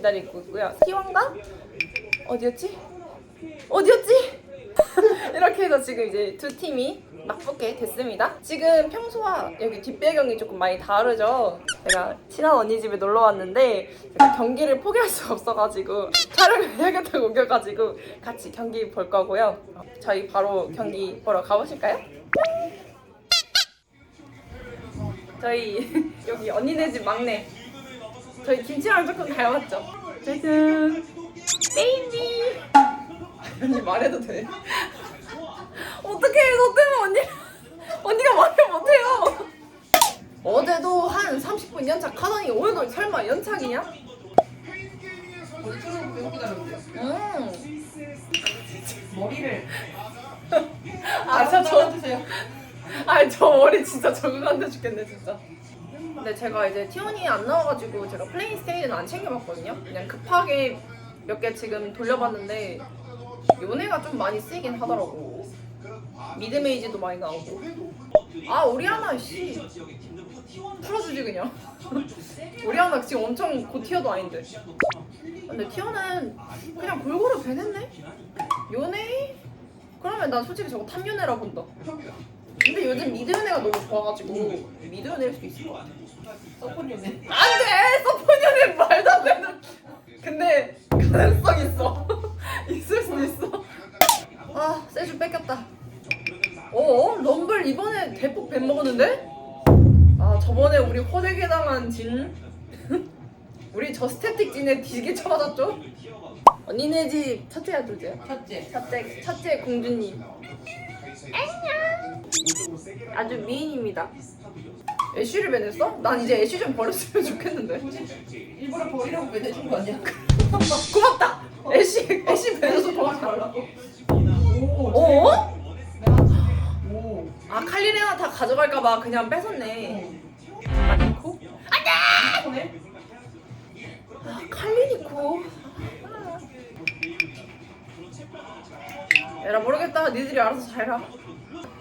기다리고 있고요. 희왕강 어디였지? 어디였지? 이렇게 해서 지금 이제 두 팀이 맞붙게 됐습니다. 지금 평소와 여기 뒷배경이 조금 많이 다르죠. 제가 친한 언니 집에 놀러 왔는데 경기를 포기할 수가 없어가지고 촬영을 해야겠다고 옮겨가지고 같이 경기 볼 거고요. 저희 바로 경기 보러 가보실까요? 저희 여기 언니네 집 막내 저희 김치랑 조금 닮았죠? 짜잔 베이비 언니 말해도 돼? 어떡해 너 때문에 언니 언니가 말을 못해요 어제도 한 30분 연착 하더니 오늘도 설마 연착이냐? 머리처럼 배우고 다녔는데 음. 머리를 아, 저, 주세요. 아니 저 머리 진짜 적응 안돼 죽겠네 진짜. 근데 제가 이제 티온이 안 나와가지고 제가 플레인 스테이지는 안 챙겨봤거든요. 그냥 급하게 몇 개 지금 돌려봤는데 요네가 좀 많이 쓰이긴 하더라고. 미드메이지도 많이 나오고. 아 오리아나 씨 풀어주지 그냥. 오리아나 지금 엄청 고티어도 아닌데. 근데 티오는 그냥 골고루 배냈네. 요네? 그러면 난 솔직히 저거 탑요네라 본다. 근데 요즘 미드요네가 너무 좋아가지고 미드요네일 수도 있을 것 같아. 서포니네. 안돼! 서포니언은 말도 안 되는. 근데 가능성 있어. 있을 수도 있어. 아 세주 뺏겼다. 어? 럼블 이번에 대폭 뱀 먹었는데? 아 저번에 우리 호되게 당한 진. 우리 저 스태틱 진에 뒤게 쳐맞았죠? 언니네 집 첫째야 둘째야? 첫째. 첫째 첫째 공주님. 안녕. 아주 미인입니다. 애쉬를 배냈어? 난 이제 애쉬 좀 버렸으면 좋겠는데. 일부러 버리라고 매내준 거 아니야? 고맙다. 애쉬 애쉬 배내서 도와지 말라고. 오. 어? 오. 아 칼리레나 다 가져갈까봐 그냥 뺏었네. 칼리코? 손에? 아 칼리니코. 에라 모르겠다. 니들이 알아서 잘 해라.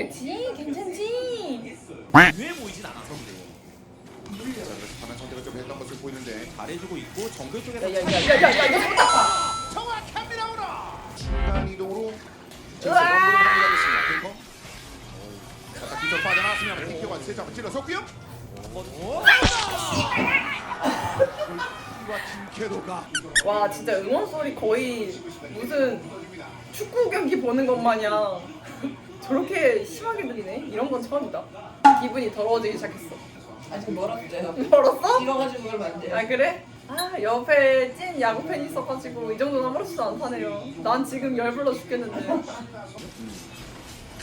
그치? 괜찮지? 유해 보이진 않아서 그래요. 자, 그래서 반응 선택을 좀 했던 것을 보이는데 잘해주고 있고 정글 쪽에서 야야야야야야 이거 잡았다. 정확합니다 오늘 중간 이동으로 으아! 하겠습니다 탱커 자, 기절 빠져나왔으면 탱커가 세장을 찔러섰고요 어? 이와 김캐도가 와 진짜 응원 소리 거의 무슨 축구 경기 보는 것 마냥 저렇게 심하게 들리네. 이런 건 처음이다. 기분이 더러워지기 시작했어. 아직 멀었어요. 멀었어? 이거 가지고 그러면 안 돼요. 아 그래? 아 옆에 찐 야구 팬이 있어가지고 이 정도는 아무렇지도 않다네요. 난 지금 열불러 죽겠는데.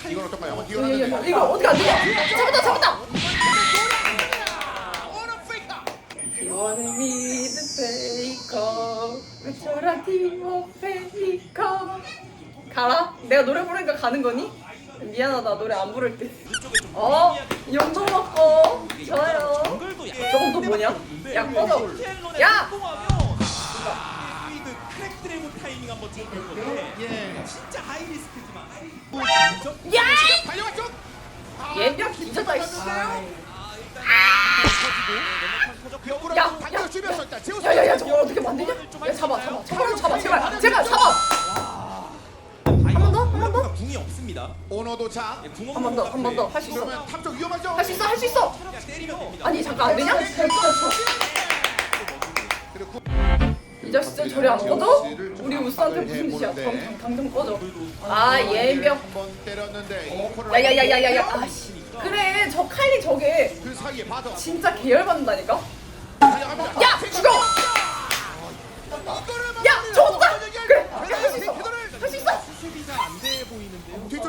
이건 어떨까요? 한번 야, 뛰어났는데 이거 어떻게 안 되냐? 잡았다 잡았다. 이원의 미드 페이커 외쳐라 팀워 페이커 가라? 내가 노래 부르니까 가는 거니? 미안하다 노래 안 부를게 어? 용돈 먹고 좋아요 저건 또 뭐냐? 야 꺼져 야! 타이밍 한번 찍는 건데 예 진짜 하이 리스크지만 야! 달려왔죠? 예벽 뒤졌다 이씨 야, 야. 제우스 야야 야 저거 어떻게 만드냐? 야 잡아 잡아 잡아 잡아 제발 제발 잡아 없습니다. 오너 도착 예, 궁한번 더 한번 더. 할수 있어 그러면 탑쪽 위험하죠? 할 수 있어 할 수 있어. 그냥 때리면 됩니다. 아니 잠깐 안 되냐? 그리고 구- 이 자식 진짜 저리 안 꺼져? 우리 우스한테 무슨 짓이야? 당- 당장 꺼져 아 한번 때렸는데 이코를 야야야야야야 아씨. 그래 저 칼리 저게 그 사이에 진짜 계열받는다니까? 야 죽어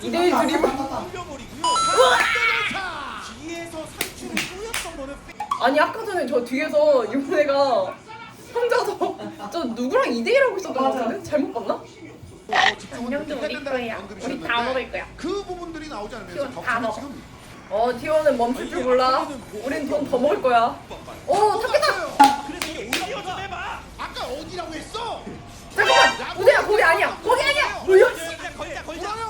앞 2대1 드리블. 덤벼버리고요. 자. 뒤에서 상추를 뿌렸던 거는 아니 아까 전에 저 뒤에서 윤혜가 혼자서 저 누구랑 2대1하고 있었던 것 같은데? 잘못 봤나? 안녕도 우리 거야. 우리 다 먹을 거야. 그 부분들이 나오지 않으면서 티원 다 먹어. 지금 어 티원은 멈출 줄 몰라. 우린 돈 더 먹을 거야. 오 탔겠다. 똑같아요. 그래서 이게 오히려 좀 해봐. 아까 어디라고 했어? 잠깐만. 우재야 거기 아니야. 거기 아니야. 뭐야? 걸자 걸자.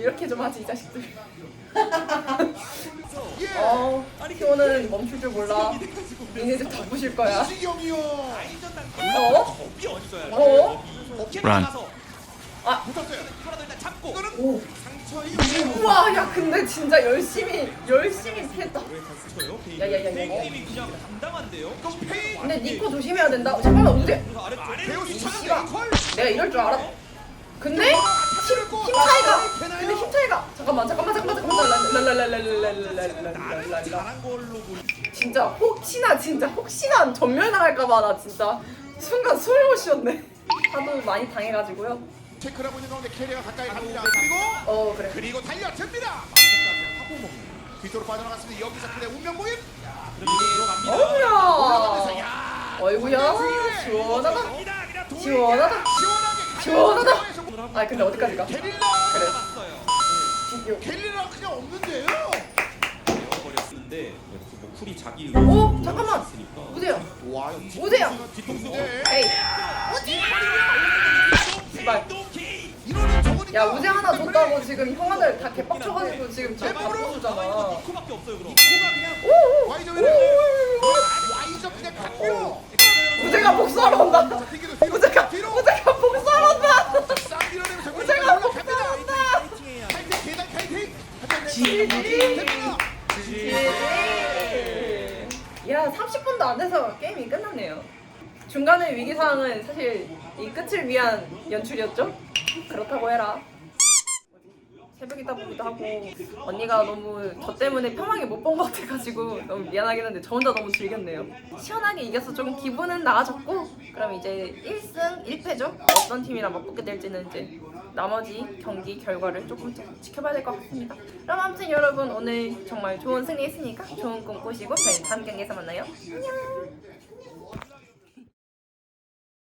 이렇게 좀 하지 이 자식들. 어, 키오는 멈출 줄 몰라. 니네들 다 부실 거야. 이지경이요. 어? 어? 런. 아. 오. 우와, 야 근데 진짜 열심히 열심히 했다. 야야야 이거. 근데 니코 조심해야 된다. 어, 잠깐만 언제? 내가 이럴 줄 알았. 근데? 힘, 힘 차이가. 근데 힘 차이가. 잠깐만 잠깐만 잠깐만 잠깐만. 랄랄랄랄랄랄랄랄랄랄랄랄랄. 잘한 걸로 보이. 진짜 혹시나 진짜 혹시나 전멸 당할까봐 나 진짜 순간 숨을 못 쉬었네. 하도 많이 당해가지고요. 체크를 하고 있는 가운데 캐리가 가까이 갑니다. 그리고 어 그래. 그리고 달려듭니다. 뒤쪽으로 빠져나갔습니다. 여기서 그대 운명 모임. 들어갑니다. 올라가면서 어우야. 야 어이구야. 시원하다. 갑니다. 시원하다. 시원하게 시원하다. 아 근데 어디까지 가? 게릴라. 비교. 게릴라 그냥 없는데요. 버렸는데 뭐 쿨이 자기 어 잠깐만. 우재야. 와 우재야. 뒤통수 에이. 네. 씨발. 이러는 저거니까. 야 우재 하나 줬다고 지금 형아들 다 개빡쳐가지고 지금 쟤 바쁘잖아. 니코밖에 없어요 그럼. 코가 그냥 오오. 와이저 오, 그냥 오, 오. 와이저 그냥 갔고요. 우재가 복수하러 온다. 자, 1분도 안 돼서 게임이 끝났네요. 중간의 위기 상황은 사실 이 끝을 위한 연출이었죠? 그렇다고 해라. 새벽이다 보기도 하고 언니가 너무 저 때문에 편하게 못 본 것 같아가지고 너무 미안하긴 한데 저 혼자 너무 즐겼네요. 시원하게 이겨서 조금 기분은 나아졌고 그럼 이제 1승 1패죠? 어떤 팀이랑 맞붙게 될지는 이제 나머지 경기 결과를 조금 더 지켜봐야 될 것 같습니다. 그럼 아무튼 여러분 오늘 정말 좋은 승리 했으니까 좋은 꿈 꾸시고 저희는 다음 경기에서 만나요. 안녕!